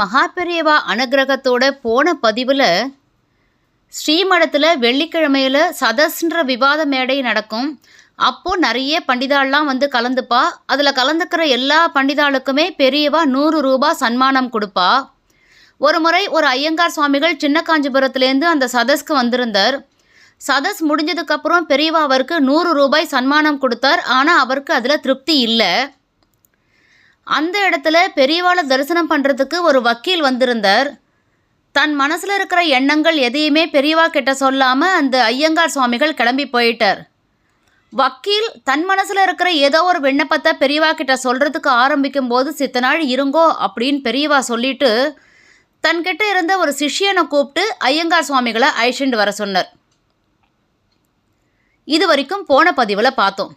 மகாபெரியவா அனுகிரகத்தோட போன பதிவில் ஸ்ரீமடத்தில் வெள்ளிக்கிழமையில் சதஸ்ன்ற விவாத மேடை நடக்கும். அப்போது நிறைய பண்டிதாள்லாம் வந்து கலந்துப்பா. அதில் கலந்துக்கிற எல்லா பண்டிதாளுக்குமே பெரியவா நூறு ரூபாய் சன்மானம் கொடுப்பா. ஒரு முறை ஒரு ஐயங்கார் சுவாமிகள் சின்ன காஞ்சிபுரத்துலேருந்து அந்த சதஸ்க்கு வந்திருந்தார். சதஸ் முடிஞ்சதுக்கப்புறம் பெரியவா அவருக்கு நூறு ரூபாய் சன்மானம் கொடுத்தார். ஆனால் அவருக்கு அதில் திருப்தி இல்லை. அந்த இடத்துல பெரியவாளை தரிசனம் பண்ணுறதுக்கு ஒரு வக்கீல் வந்திருந்தார். தன் மனசில் இருக்கிற எண்ணங்கள் எதையுமே பெரியவா கிட்ட சொல்லாமல் அந்த ஐயங்கார் சுவாமிகள் கிளம்பி போயிட்டார். வக்கீல் தன் மனசில் இருக்கிற ஏதோ ஒரு விண்ணப்பத்தை பெரியவா கிட்ட சொல்கிறதுக்கு ஆரம்பிக்கும் போது சித்த நாள் இருங்கோ அப்படின்னு பெரியவா சொல்லிட்டு தன்கிட்ட இருந்த ஒரு சிஷ்யனை கூப்பிட்டு ஐயங்கார் சுவாமிகளை அழைச்சிட்டு வர சொன்னார். இது வரைக்கும் போன பதிவில் பார்த்தோம்.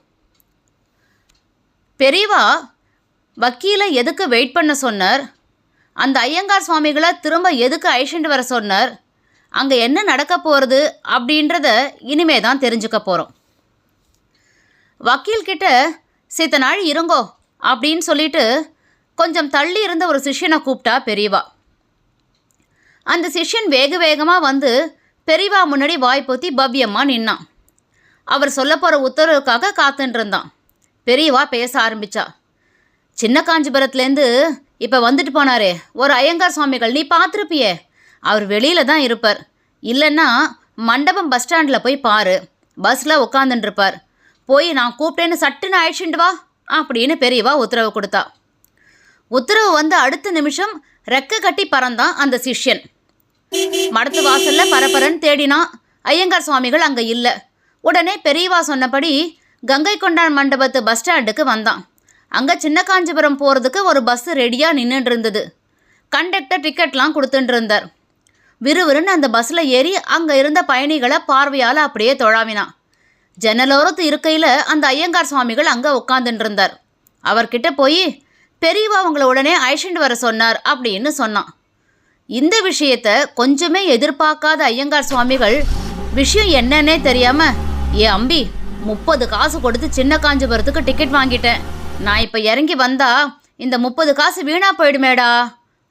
பெரியவா வக்கீலை எதுக்கு வெயிட் பண்ண சொன்னார்? அந்த ஐயங்கார் சுவாமிகளை திரும்ப எதுக்கு அழிச்சுட்டு வர சொன்னார்? அங்கே என்ன நடக்க போகிறது அப்படின்றத இனிமே தான் தெரிஞ்சுக்க போகிறோம் வக்கீல்கிட்ட சித்த நாள் இருங்கோ அப்படின்னு சொல்லிட்டு கொஞ்சம் தள்ளி இருந்த ஒரு சிஷ்யனை கூப்பிட்டா பெரியவா. அந்த சிஷ்யன் வேக வேகமாக வந்து பெரியவா முன்னாடி வாய் பொத்தி பவ்யமாக நின்னான். அவர் சொல்ல போகிற உத்தரவுக்காக காத்துட்டு இருந்தான். பெரியவா பேச ஆரம்பிச்சா. சின்ன காஞ்சிபுரத்துலேருந்து இப்போ வந்துட்டு போனாரே ஒரு ஐயங்கார் சுவாமிகள் நீ பார்த்துருப்பியே. அவர் வெளியில் தான் இருப்பார். இல்லைன்னா மண்டபம் பஸ் ஸ்டாண்டில் போய் பாரு. பஸ்ஸில் உட்காந்துட்டுருப்பார் போய் நான் கூப்பிட்டேன்னு சட்டுன்னு அழைச்சிட்டு வா அப்படின்னு பெரியவா உத்தரவு கொடுத்தா. உத்தரவு வந்து அடுத்த நிமிஷம் ரெக்க கட்டி பறந்தான் அந்த சிஷ்யன். மடத்து வாசல்ல பரபரன்னு தேடினான் ஐயங்கார் சுவாமிகள் அங்கே இல்லை. உடனே பெரியவா சொன்னபடி கங்கை கொண்டான் மண்டபத்து பஸ் ஸ்டாண்டுக்கு வந்தான். அங்கே சின்ன காஞ்சிபுரம் போகிறதுக்கு ஒரு பஸ் ரெடியாக நின்றுட்டு இருந்தது கண்டக்டர் டிக்கெட்லாம் கொடுத்துட்டு இருந்தார் விறுவிறுன்னு அந்த பஸ்ஸில் ஏறி அங்கே இருந்த பயணிகளை பார்வையால் அப்படியே தொழாவினான். ஜன்னலோரத்து இருக்கையில் அந்த ஐயங்கார் சுவாமிகள் அங்கே உட்காந்துட்டு இருந்தார் அவர்கிட்ட போய் பெரியவா உங்களை உடனே அழைச்சிட்டு வர சொன்னார் அப்படின்னு சொன்னான். இந்த விஷயத்த கொஞ்சமே எதிர்பார்க்காத ஐயங்கார் சுவாமிகள் விஷயம் என்னன்னே தெரியாமல் ஏ அம்பி முப்பது காசு கொடுத்து சின்ன காஞ்சிபுரத்துக்கு டிக்கெட் வாங்கிட்டேன். நான் இப்போ இறங்கி வந்தா இந்த முப்பது காசு வீணா போயிடுமேடா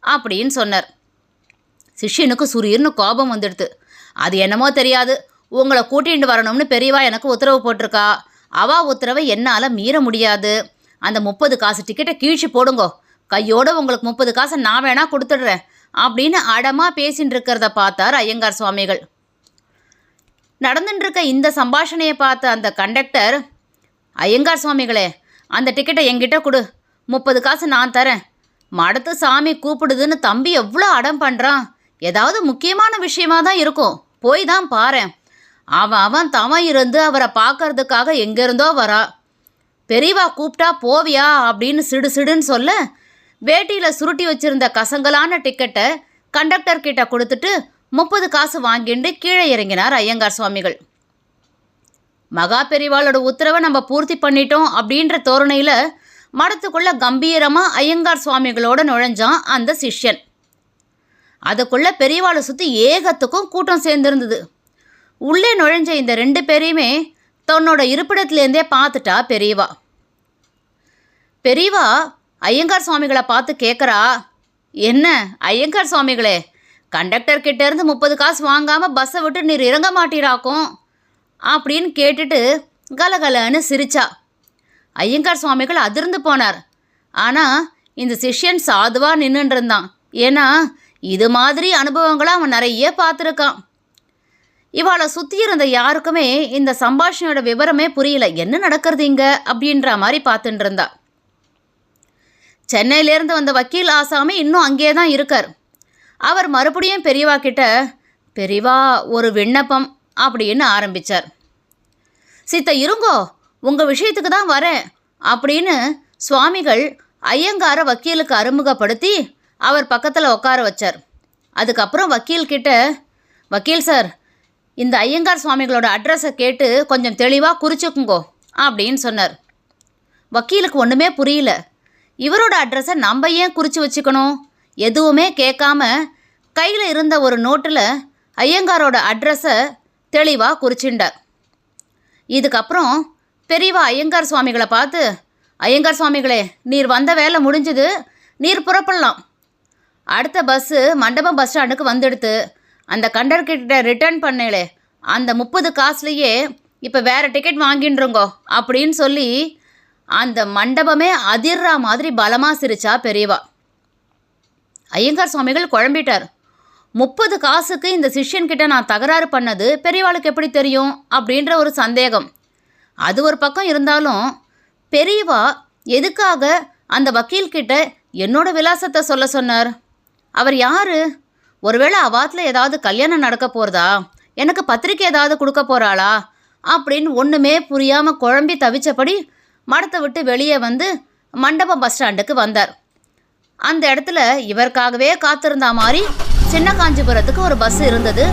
அப்படின்னு சொன்னார். சிஷ்யனுக்கு சுரீர்னு கோபம் வந்துடுது. அது என்னமோ தெரியாது. உங்களை கூட்டிகிட்டு வரணும்னு பெரியவா எனக்கு உத்தரவு போட்டிருக்கா. அவா உத்தரவை என்னால் மீற முடியாது. அந்த முப்பது காசு டிக்கெட்டை கீழ்ச்சி போடுங்கோ. கையோட உங்களுக்கு முப்பது காசை நான் வேணா கொடுத்துடுறேன் அப்படின்னு அடமா பேசின்னு இருக்கிறத பார்த்தார் ஐயங்கார் சுவாமிகள். நடந்துட்டு இருக்க இந்த சம்பாஷணையை பார்த்த அந்த கண்டக்டர் ஐயங்கார் சுவாமிகளே அந்த டிக்கெட்டை என்கிட்ட கொடு. முப்பது காசு நான் தரேன். மடத்து சாமி கூப்பிடுதுன்னு தம்பி எவ்வளோ அடம் பண்ணுறான் ஏதாவது முக்கியமான விஷயமா தான் இருக்கும். போய் தான் பாரேன். அவன் அவன் தவன் இருந்து அவரை பார்க்கறதுக்காக எங்கேருந்தோ வரா. பெரியவா கூப்பிட்டா போவியா அப்படின்னு சிடு சிடுன்னு சொல்ல வேட்டியில் சுருட்டி வச்சிருந்த கசங்கலான டிக்கெட்டை கண்டக்டர் கிட்ட கொடுத்துட்டு முப்பது காசு வாங்கிட்டு கீழே இறங்கினார் ஐயங்கார் சுவாமிகள். மகா பெரிவாளோட உத்தரவை நம்ம பூர்த்தி பண்ணிட்டோம் அப்படின்ற தோரணையில் மடத்துக்குள்ள கம்பீரமாக ஐயங்கார் சுவாமிகளோட நுழைஞ்சான் அந்த சிஷ்யன். அதுக்குள்ளே பெரியவாளை சுற்றி ஏகத்துக்கும் கூட்டம் சேர்ந்துருந்தது. உள்ளே நுழைஞ்ச இந்த ரெண்டு பேரையுமே தன்னோட இருப்பிடத்துலேருந்தே பார்த்துட்டா பெரியவா. பெரியவா ஐயங்கார் சுவாமிகளை பார்த்து கேட்குறா என்ன ஐயங்கார் சுவாமிகளே கண்டக்டர் முப்பது காசு வாங்காமல் பஸ்ஸை விட்டு நீர் இறங்க மாட்டீராக்கும். அப்படின்னு கேட்டுட்டு கலகலன்னு சிரிச்சா. ஐயங்கார் சுவாமிகள் அதிர்ந்து போனார். ஆனால் இந்த சிஷ்யன் சாதுவாக நின்றுருந்தான் ஏன்னா இது மாதிரி அனுபவங்களை அவன் நிறைய பார்த்துருக்கான். இவளை சுற்றி இருந்த யாருக்குமே இந்த சம்பாஷணையோட விவரமே புரியல. என்ன நடக்கிறது இங்கே? அப்படின்ற மாதிரி பார்த்துட்டு இருந்தா சென்னையிலேருந்து வந்த வக்கீல் ஆசாமி இன்னும் அங்கேயே தான் இருக்கார். அவர் மறுபடியும் பெரியவா கிட்ட பெரியவா ஒரு விண்ணப்பம் அப்படின்னு ஆரம்பித்தார் சித்த இருங்கோ உங்கள் விஷயத்துக்கு தான் வரேன் அப்படின்னு சுவாமிகள் ஐயங்கார வக்கீலுக்கு அறிமுகப்படுத்தி அவர் பக்கத்தில் உட்கார வச்சார். அதுக்கப்புறம் வக்கீல் கிட்ட வக்கீல் சார் இந்த ஐயங்கார் சுவாமிகளோட அட்ரஸை கேட்டு கொஞ்சம் தெளிவாக குறிச்சுக்குங்கோ அப்படின்னு சொன்னார். வக்கீலுக்கு ஒன்றுமே புரியல. இவரோட அட்ரஸை நம்ம ஏன் குறித்து வச்சுக்கணும்? எதுவுமே கேட்காம கையில் இருந்த ஒரு நோட்டில் ஐயங்காரோட அட்ரஸை தெளிவாக குறிச்சிண்டார் இதுக்கப்புறம் பெரியவா ஐயங்கார் சுவாமிகளை பார்த்து ஐயங்கார் சுவாமிகளே நீர் வந்த வேலை முடிஞ்சது. நீர் புறப்படலாம். அடுத்த பஸ்ஸு மண்டபம் பஸ் ஸ்டாண்டுக்கு வந்துடுத்து. அந்த கண்டர்கிட்ட ரிட்டர்ன் பண்ணலே அந்த முப்பது காசுலேயே இப்போ வேறு டிக்கெட் வாங்கின்றோங்கோ அப்படின்னு சொல்லி அந்த மண்டபமே அதிர்ற மாதிரி பலமாக சிரிச்சா பெரியவா. ஐயங்கார் சுவாமிகள் குழம்பிட்டார். முப்பது காசுக்கு இந்த சிஷ்யன்கிட்ட நான் தகராறு பண்ணது பெரியவாளுக்கு எப்படி தெரியும்? அப்படின்ற ஒரு சந்தேகம். அது ஒரு பக்கம் இருந்தாலும் பெரியவா எதுக்காக அந்த வக்கீல்கிட்ட என்னோட விலாசத்தை சொல்ல சொன்னார்? அவர் யார்? ஒருவேளை அவாத்தில் ஏதாவது கல்யாணம் நடக்க போகிறதா எனக்கு பத்திரிக்கை ஏதாவது கொடுக்க போகிறாளா அப்படின்னு ஒன்றுமே புரியாமல் குழம்பி தவிச்சபடி மடத்தை விட்டு வெளியே வந்து மண்டபம் பஸ் ஸ்டாண்டுக்கு வந்தார். அந்த இடத்துல இவருக்காகவே காத்திருந்தா மாதிரி சின்ன காஞ்சிபுரத்துக்கு ஒரு பஸ் இருந்தது.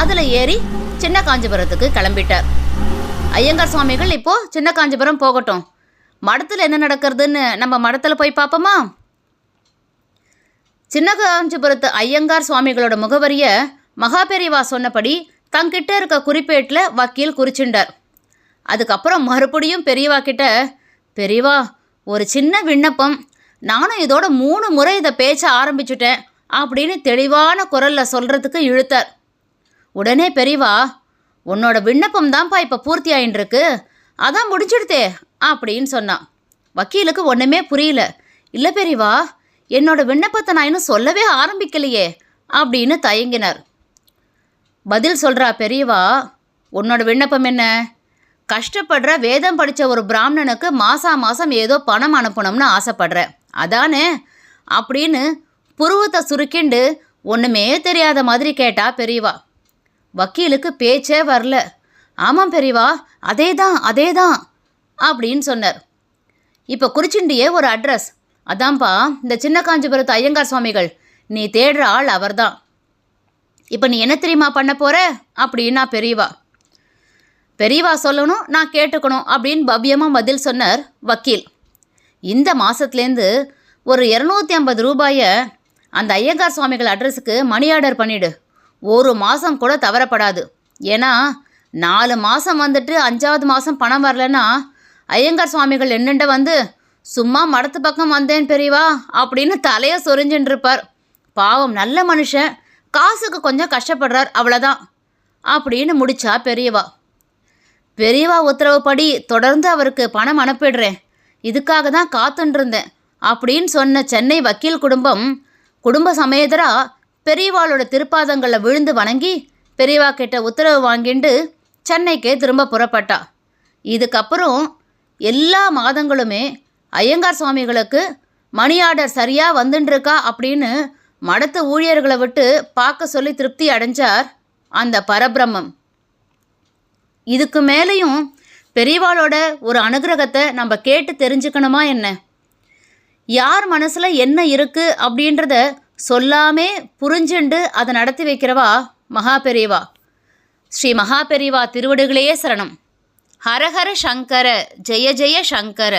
அதில் ஏறி சின்ன காஞ்சிபுரத்துக்கு கிளம்பிட்டார் ஐயங்கார் சுவாமிகள் இப்போ சின்ன காஞ்சிபுரம் போகட்டும். மடத்தில் என்ன நடக்கிறதுன்னு நம்ம மடத்தில் போய் பார்ப்போமா சின்ன காஞ்சிபுரத்து ஐயங்கார் சுவாமிகளோட முகவரியை மகாபெரிவா சொன்னபடி தங்கிட்ட இருக்க குறிப்பேட்டில் வக்கீல் குறிச்சுண்டார். அதுக்கப்புறம் மறுபடியும் பெரியவா கிட்ட பெரியவா ஒரு சின்ன விண்ணப்பம். நானும் இதோட மூணு முறை இதை பேச்ச ஆரம்பிச்சுட்டேன். அப்படின்னு தெளிவான குரலில் சொல்கிறதுக்கு இழுத்தார். உடனே பெரியவா உன்னோட விண்ணப்பம் தான்ப்பா இப்போ பூர்த்தி ஆயின்னு அதான் முடிஞ்சிடுதே அப்படின்னு சொன்னான். வக்கீலுக்கு ஒன்றுமே புரியல. இல்லை பெரியவா என்னோட விண்ணப்பத்தை நான் இன்னும் சொல்லவே ஆரம்பிக்கலையே அப்படின்னு தயங்கினார். பதில் சொல்கிறா பெரியவா உன்னோட விண்ணப்பம் என்ன? கஷ்டப்படுற வேதம் படித்த ஒரு பிராமணனுக்கு மாசா மாதம் ஏதோ பணம் அனுப்பணும்னு ஆசைப்படுற. அதானே? அப்படின்னு புருவத்தை சுருக்கிண்டு ஒன்றுமே தெரியாத மாதிரி கேட்டா பெரியவா. வக்கீலுக்கு பேச்சே வரல. ஆமாம் பெரியவா அதே தான் அதே தான் அப்படின்னு சொன்னார். இப்போ குறிச்சிண்டியே ஒரு அட்ரஸ். அதான்ப்பா இந்த சின்ன காஞ்சிபுரத்து ஐயங்கார் சுவாமிகள். நீ தேடுற ஆள் அவர்தான். இப்போ நீ என்ன தெரியுமா பண்ண போற? அப்படின்னா பெரியவா. பெரியவா சொல்லணும் நான் கேட்டுக்கணும் அப்படின்னு பவ்யமாக பதில் சொன்னார் வக்கீல். இந்த மாதத்துலேருந்து ஒரு இரநூத்தி ஐம்பது ரூபாயை அந்த ஐயங்கார் சுவாமிகள் அட்ரஸுக்கு மணி ஆர்டர் பண்ணிடு. ஒரு மாதம் கூட தவறப்படாது. ஏன்னா நாலு மாதம் வந்துட்டு அஞ்சாவது மாதம் பணம் வரலன்னா ஐயங்கார் சுவாமிகள் என்னெண்ட வந்து சும்மா மடத்து பக்கம் வந்தேன் பெரியவா அப்படின்னு தலையை சொரிஞ்சுட்டு இருப்பார் பாவம் நல்ல மனுஷன். காசுக்கு கொஞ்சம் கஷ்டப்படுறார் அவ்வளோதான் அப்படின்னு முடிச்சா பெரியவா. பெரியவா உத்தரவுப்படி தொடர்ந்து அவருக்கு பணம் அனுப்பிடுறேன். இதுக்காக தான் காத்துன்ருந்தேன் அப்படின்னு சொன்ன சென்னை வக்கீல் குடும்பம் குடும்ப சமேதரா பெரியவாளோட திருப்பாதங்களில் விழுந்து வணங்கி பெரியவா கிட்ட உத்தரவு வாங்கிண்டு சென்னைக்கே திரும்ப புறப்பட்டா. இதுக்கப்புறம் எல்லா மாதங்களுமே ஐயங்கார் சுவாமிகளுக்கு மணி ஆர்டர் சரியாக வந்துட்டுருக்கா அப்படின்னு மடத்து ஊழியர்களை விட்டு பார்க்க சொல்லி திருப்தி அடைஞ்சார் அந்த பரபிரம்மம். இதுக்கு மேலேயும் பெரியவாளோட ஒரு அனுகிரகத்தை நம்ம கேட்டு தெரிஞ்சுக்கணுமா என்ன? யார் மனசில் என்ன இருக்குது அப்படின்றத சொல்லாமே புரிஞ்சுண்டு அதை நடத்தி வைக்கிறவா மகா பெரியவா ஸ்ரீ மகா பெரியவா திருவடிகளே சரணம். ஹரஹர சங்கர ஜெய ஜெய சங்கர.